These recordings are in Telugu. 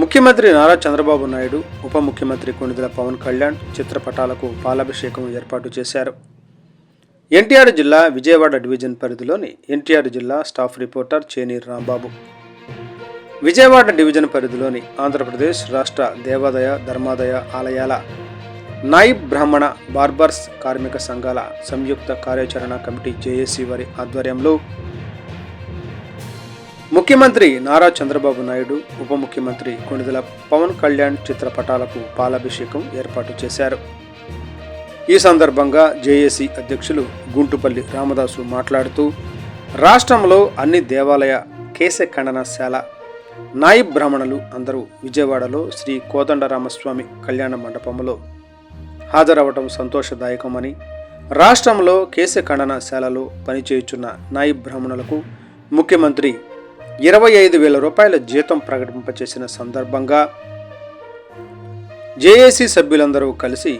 ముఖ్యమంత్రి నారా చంద్రబాబు నాయుడు ఉప ముఖ్యమంత్రి కొణిదల పవన్ కళ్యాణ్ చిత్రపటాలకు పాలాభిషేకం ఏర్పాటు చేశారు. ఎన్టీఆర్ జిల్లా విజయవాడ డివిజన్ పరిధిలోని ఎన్టీఆర్ జిల్లా స్టాఫ్ రిపోర్టర్ చేనీర్ రాంబాబు. విజయవాడ డివిజన్ పరిధిలోని ఆంధ్రప్రదేశ్ రాష్ట్ర దేవాదాయ ధర్మాదాయ ఆలయాల నాయిబ్ బ్రాహ్మణ బార్బర్స్ కార్మిక సంఘాల సంయుక్త కార్యాచరణ కమిటీ జేఏసీ వారి ఆధ్వర్యంలో ముఖ్యమంత్రి నారా చంద్రబాబు నాయుడు ఉప ముఖ్యమంత్రి కొణిదెల పవన్ కళ్యాణ్ చిత్రపటాలకు పాలాభిషేకం ఏర్పాటు చేశారు. ఈ సందర్భంగా జేఏసీ అధ్యక్షులు గుంటుపల్లి రామదాసు మాట్లాడుతూ రాష్ట్రంలో అన్ని దేవాలయ కేశ ఖండనశాల నాయిబ్ బ్రాహ్మణులు అందరూ విజయవాడలో శ్రీ కోదండరామస్వామి కళ్యాణ మండపంలో హాజరవటం సంతోషదాయకమని రాష్ట్రంలో కేశ ఖండనశాలలో పనిచేయుచున్న నాయి బ్రాహ్మణులకు ముఖ్యమంత్రి ఇరవై ఐదు వేల రూపాయల జీతం ప్రకటింపచేసిన సందర్భంగా జేఏసీ సభ్యులందరూ కలిసి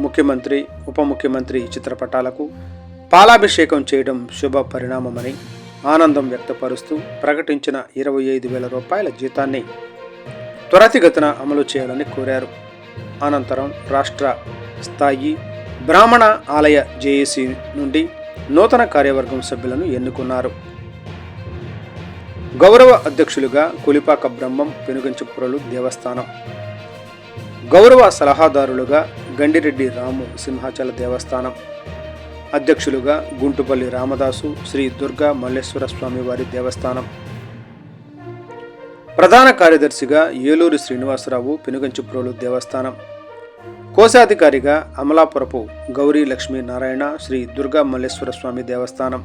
ముఖ్యమంత్రి ఉప ముఖ్యమంత్రి చిత్రపటాలకు పాలాభిషేకం చేయడం శుభ పరిణామమని ఆనందం వ్యక్తపరుస్తూ ప్రకటించిన ఇరవై ఐదు వేల రూపాయల జీతాన్ని త్వరతిగతిన అమలు చేయాలని కోరారు. అనంతరం రాష్ట్ర స్థాయి బ్రాహ్మణ ఆలయ జేఏసీ నుండి నూతన కార్యవర్గం సభ్యులను ఎన్నుకున్నారు. గౌరవ అధ్యక్షులుగా కులిపాక బ్రహ్మం పెనుగంచుప్రలు దేవస్థానం. గౌరవ సలహాదారులుగా గండిరెడ్డి రాము సింహాచల దేవస్థానం. అధ్యక్షులుగా గుంటుపల్లి రామదాసు శ్రీ దుర్గా మల్లేశ్వర స్వామి వారి దేవస్థానం. ప్రధాన కార్యదర్శిగా ఏలూరు శ్రీనివాసరావు పెనుగంచుప్రోలు దేవస్థానం. కోశాధికారిగా అమలాపురపు గౌరీ లక్ష్మీ నారాయణ శ్రీ దుర్గా మల్లేశ్వర స్వామి దేవస్థానం.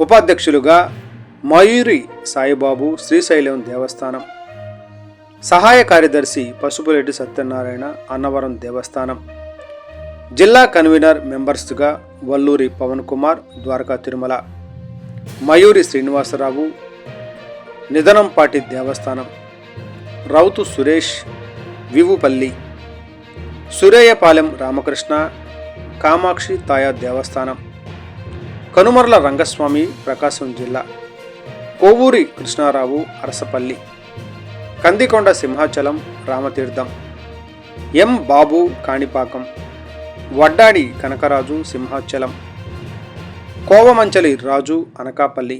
ఉపాధ్యక్షులుగా మయూరి సాయిబాబు శ్రీశైలం దేవస్థానం. సహాయ కార్యదర్శి పసుపురెడ్డి సత్యనారాయణ అన్నవరం దేవస్థానం. జిల్లా కన్వీనర్ మెంబర్స్గా వల్లూరి పవన్ కుమార్ ద్వారకా తిరుమల. మయూరి శ్రీనివాసరావు నిధనంపాటి దేవస్థానం. రౌతు సురేష్ వివుపల్లి. సురేయపాలెం రామకృష్ణ కామాక్షి తాయా దేవస్థానం. కనుమర్ల రంగస్వామి ప్రకాశం జిల్లా. కోవూరి కృష్ణారావు అరసపల్లి కందికొండ సింహాచలం రామతీర్థం ఎం బాబు కాణిపాకం వడ్డాడి కనకరాజు సింహాచలం కోవమంచలి రాజు అనకాపల్లి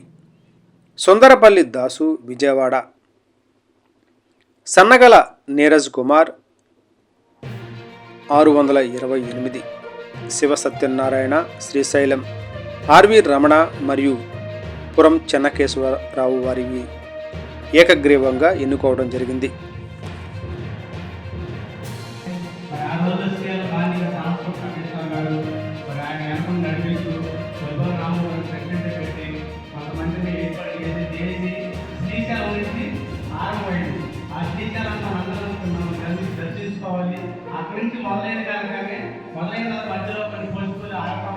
సుందరపల్లి దాసు విజయవాడ. సన్నగల నీరజ్ కుమార్ ఆరు వందల ఇరవై ఎనిమిది శివ సత్యనారాయణ శ్రీశైలం ఆర్వి రమణ మరియు పురం చెన్నకేశ్వరరావు వారివి ఏకగ్రీవంగా ఎన్నుకోవడం జరిగింది. అక్కడి నుంచి మొదలైన మొదలైన మధ్యలో కొన్ని పోస్టులు ఆడటం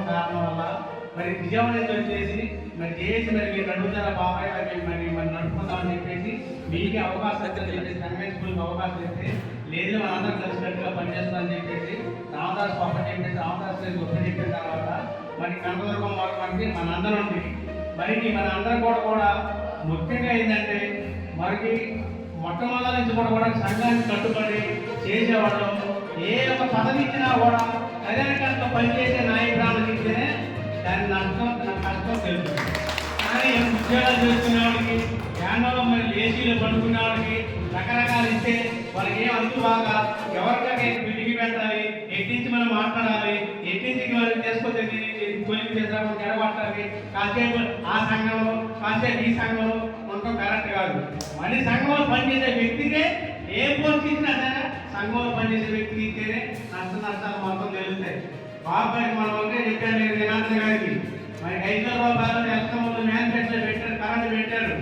మరి విజయవాడ వచ్చేసి మరి చేసి మరి మీరు నడుపుతారా బాబాయ్ మరి మరి మరి నడుపుకుందామని చెప్పేసి మీకే అవకాశం ఇస్తే చెప్పేసి కన్వెన్స్ స్కూల్కి అవకాశం ఇస్తే లేదు మన అందరం కలిసినట్టుగా పనిచేస్తామని చెప్పేసి రామదాస్ పాప చెప్పేసి రామదాస్ గొప్ప చెప్పిన తర్వాత మరి కనకదుర్గం వరకు మనకి మన అందరం ఉంది. మరి మన అందరం కూడా కూడా ముఖ్యంగా ఏంటంటే మనకి మొట్టమొదటి నుంచి కూడా కూడా సంఘానికి కట్టుబడి చేసేవాళ్ళం. ఏ ఒక్క పదవి ఇచ్చినా కూడా సరైన పనిచేసే నాయకురాలకు ఇస్తేనే దాని నష్టం కష్టం తెలుసు. కానీ ఉద్యోగాలు చేసుకునే వాళ్ళకి యాండలో మరి ఏసీలో పడుకునే వాళ్ళకి రకరకాలు ఇస్తే వాళ్ళకి ఏం అంతు బాగా? ఎవరికైనా బిల్డింగ్ పెట్టాలి ఎట్టించి మనం మాట్లాడాలి? ఎట్టించి మనం చేసుకొస్తే కూలింగ్ చేసినప్పుడు జరగబట్టాలి కాసేపు ఆ సంఘంలో కాసేపు ఈ సంఘంలో ఉండటం కరెక్ట్ కాదు. మళ్ళీ సంఘంలో పనిచేసే వ్యక్తికే ఏ పోస్ట్ ఇచ్చినా సరే సంఘంలో పనిచేసే వ్యక్తికి ఇస్తేనే నష్ట నష్టాలు మొత్తం తెలుస్తాయి. బాబాయ్ మనం అంటే చెప్పాను నేను జనార్దన్ గారికి. మరి ఐదు రూపాయలు ముందు మ్యానుఫ్యాక్చర్ పెట్టారు కరెంట్ పెట్టారు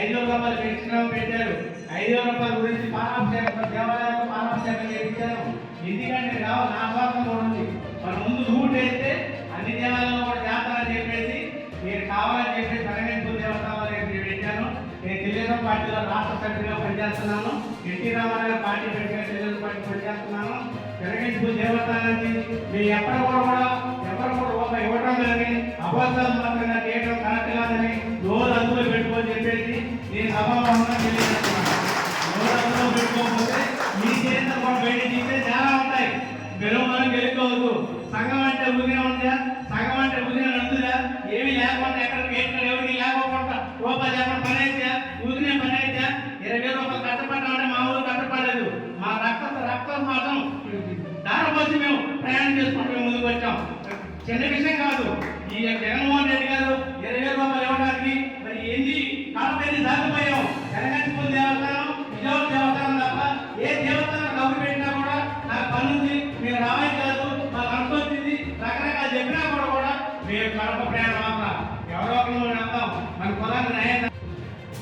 ఐదు రూపాయలు పెన్షన్ పెట్టారు ఐదు రూపాయల గురించి పారాభిషేకం దేవాలయాలకు పారాభిషేకం చేయించారు. ఎందుకంటే రావు నా స్వార్థం కూడా ఉంది. మన ముందు రూట్ వేస్తే అన్ని దేవాలయాలు కూడా జాతర చెప్పేసి మీరు కావాలని చెప్పేసి పరమేశ్వర దేవస్థానాలు పెట్టాను నేను తెలుగుదేశం పార్టీలో రాష్ట్ర సభ్యులుగా పనిచేస్తున్నాను. ఎన్టీ రామారావు పార్టీ పెట్టిన తెలుగుదేశం పార్టీ పనిచేస్తున్నాను. పెరగింపు దేవస్థానాన్ని మీ ఎక్కడ కూడా కూడా ఎవరు కూడా ఒక ఇవ్వటం లేదని అబద్ధాలు మాత్రంగా చేయడం కరెక్ట్ కాదని రోజు అందులో పెట్టుకొని చెప్పేసి నేను సభాముఖంగా తెలియజేస్తున్నాను ప్రయాణం చేసుకుంటూ ముందుకు వచ్చాం. చిన్న విషయం కాదు ఈ జగన్మోహన్ రెడ్డి గారు ఇరవై రూపాయలు ఇవ్వడానికి